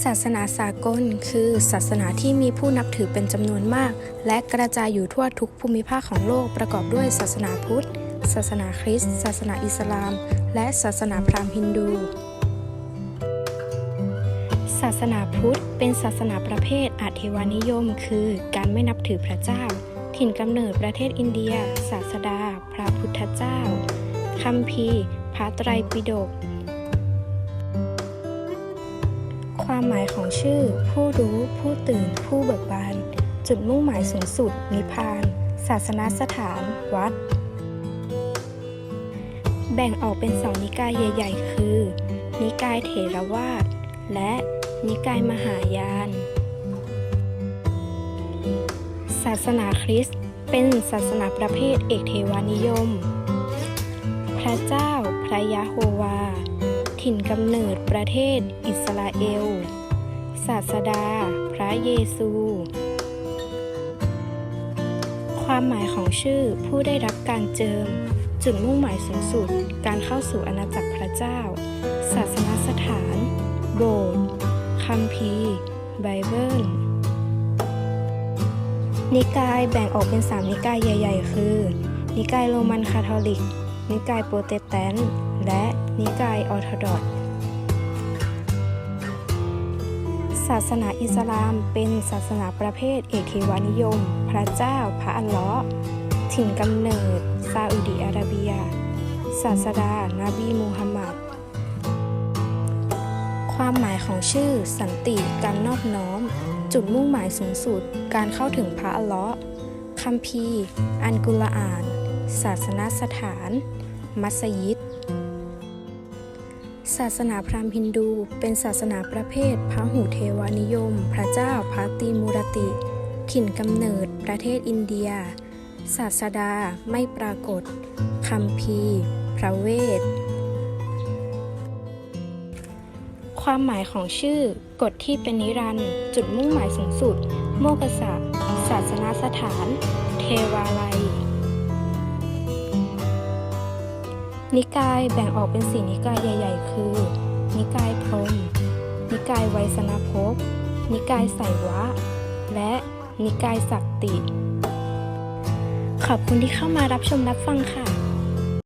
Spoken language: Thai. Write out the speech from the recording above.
ศาสนาสากล คือศาสนาที่มีผู้นับถือเป็นจำนวนมาก และกระจายอยู่ทั่วทุกภูมิภาคของโลกประกอบด้วยศาสนาพุทธ ศาสนาคริสต์ ศาสนาอิสลาม และศาสนาพราหมณ์ฮินดู ศาสนาพุทธเป็นศาสนาประเภทอาเทวานิยม คือการไม่นับถือพระเจ้า ถิ่นกำเนิดประเทศอินเดีย ศาสดา พระพุทธเจ้าคัมภีร์พระไตรปิฎก ความหมายของชื่อ ผู้รู้ ผู้ตื่น ผู้เบิกบาน จุดมุ่งหมายสูงสุด นิพพาน ศาสนาสถาน วัด แบ่งออกเป็นสองนิกายใหญ่ ๆ คือ นิกายเถรวาท และนิกายมหายาน ศาสนาคริสต์เป็นศาสนาประเภทเอกเทวานิยม พระเจ้า พระยะโฮวา ถิ่นกำเนิดประเทศอิสราเอล ศาสดา พระเยซู ความหมายของชื่อผู้ได้รับการเจิม จุดมุ่งหมายสูงสุด การเข้าสู่อาณาจักรพระเจ้า ศาสนสถาน โบสถ์คัมภีร์ ไบเบิล นิกายแบ่งออกเป็น3นิกายใหญ่ ๆ คือ นิกายโรมันคาทอลิก นิกายโปรเตสแตนต์ และนิกายออร์โธดอกศาสนาอิสลามเป็นศาสนาประเภทเอเทวานิยม พระเจ้า พระอัลเลาะห์ถิ่นกำเนิด ซาอุดีอาระเบีย ศาสดา นบีมูฮัมมัด ความหมายของชื่อ สันติ การนอบน้อม จุดมุ่งหมายสูงสุด การเข้าถึงพระอัลเลาะห์คัมภีร์ อันกุรอาน ศาสนสถาน มัสยิด ศาสนาพราหมณ์ฮินดู เป็นศาสนาประเภทพระหูเทวานิยม พระเจ้าพระตีมูรติ ถิ่นกำเนิดประเทศอินเดีย ศาสดาไม่ปรากฏคัมภีพระเวท ความหมายของชื่อกฎที่เป็นนิรันดร์จุดมุ่งหมายสูงสุด โมกษะศาสนาสถาน เทวาลัย นิกายแบ่งออกเป็นสี่นิกายใหญ่ ๆ คือ นิกายพรหมนิกายไวยสนภพ นิกายไสยวะ และนิกายสักติ ขอบคุณที่เข้ามารับชมรับฟังค่ะ